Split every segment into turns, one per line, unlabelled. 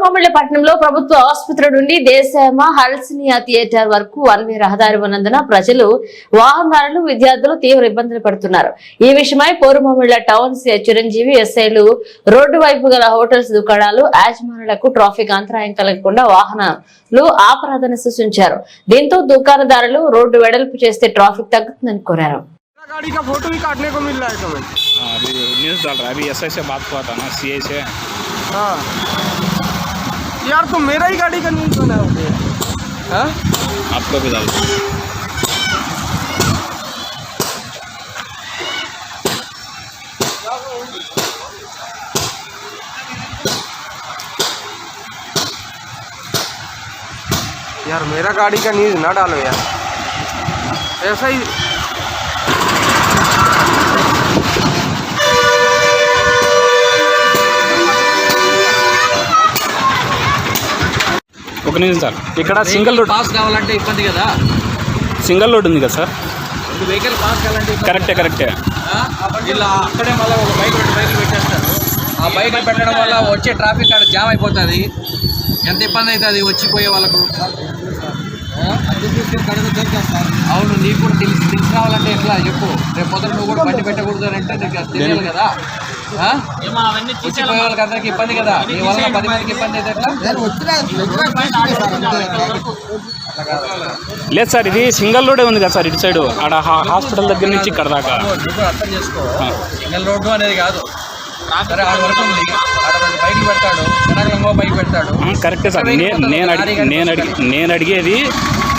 కోరమామిళ్ల పట్టణంలో ప్రభుత్వ ఆసుపత్రి నుండి దేశమ హల్సినియా థియేటర్ వరకు వన్ వే రహదారి ఉన్నందున ప్రజలు వాహనదారులు విద్యార్థులు తీవ్ర ఇబ్బందులు పడుతున్నారు ఈ విషయమై పోరుమామిళ్ల టౌన్ సి- చిరంజీవి ఎస్ఐలు రోడ్డు వైపు గల హోటల్స్ దుకాణాలు యాజమానులకు ట్రాఫిక్ అంతరాయం కలగకుండా వాహనాలు ఆపరాదని సూచించారు దీంతో దుకాణదారులు రోడ్డు వెడల్పు చేస్తే ట్రాఫిక్ తగ్గుతుందని కోరారు
गाड़ी का फोटो भी काटने को मिल रहा है कमेंट
हाँ, अभी न्यूज़ डाल रहा है अभी एस से बात हुआ था ना सी से
हाँ यार तो मेरा ही गाड़ी का न्यूज़ बना है हाँ?
आपको भी डाल
यार मेरा गाड़ी का न्यूज़ ना डालो यार। ऐसा ही
ఒక నిమిషం సార్. ఇక్కడ సింగిల్ రోడ్
పాస్ కావాలంటే ఇబ్బంది కదా?
సింగిల్ రోడ్ ఉంది కదా సార్.
వెహికల్ పాస్ కావాలంటే
కరెక్టే కరెక్టే?
ఇలా అక్కడే మళ్ళీ ఒక బైక్ రెండు బైకులు పెట్టేస్తారు. ఆ బైక్ పెట్టడం వల్ల వచ్చే ట్రాఫిక్ అక్కడ జామ్ అయిపోతుంది. ఎంత ఇబ్బంది అవుతుంది వచ్చిపోయే వాళ్ళకు? అవును నీకు కూడా తెలిసి తెలిసి రావాలంటే ఎట్లా? చెప్పు. రేపు పొద్దున నువ్వు కూడా బండి పెట్టకూడదు అని అంటే నీకు తెలియాలి కదా? వచ్చిపోయే వాళ్ళకి అందరికి ఇబ్బంది కదా? నీ వల్ల పది మందికి ఇబ్బంది
లేదు సార్ ఇది సింగిల్ రోడే ఉంది కదా సార్ ఇటు సైడ్. ఆడ హాస్పిటల్ దగ్గర నుంచి ఇక్కడ దాకా.
అర్థం చేసుకో. సింగల్ రోడ్డు అనేది కాదు. సరే ఆడ వరకు ఉంది ఆడ రెండు బైక్లు పెడతాడు. వెనకాల ఇంకో బైక్ పెడతాడు.
ఆ, కరెక్టే సార్. నేను నేను అడిగి నేను అడిగి నేను అడిగేది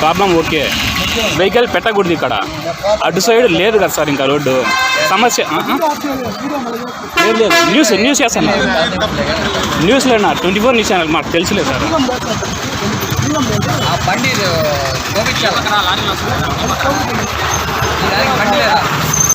ప్రాబ్లం ఓకే. వెహికల్ పెట్టకూడదు ఇక్కడ. అటు సైడ్ లేదు కదా సార్ ఇంకా రోడ్డు. సమస్య లేదు లేదు. న్యూస్ న్యూస్ చేస్తాను. న్యూస్ నా ట్వంటీ ఫోర్ న్యూస్ ఛానల్ మాకు తెలుసులేదు సార్.
బండి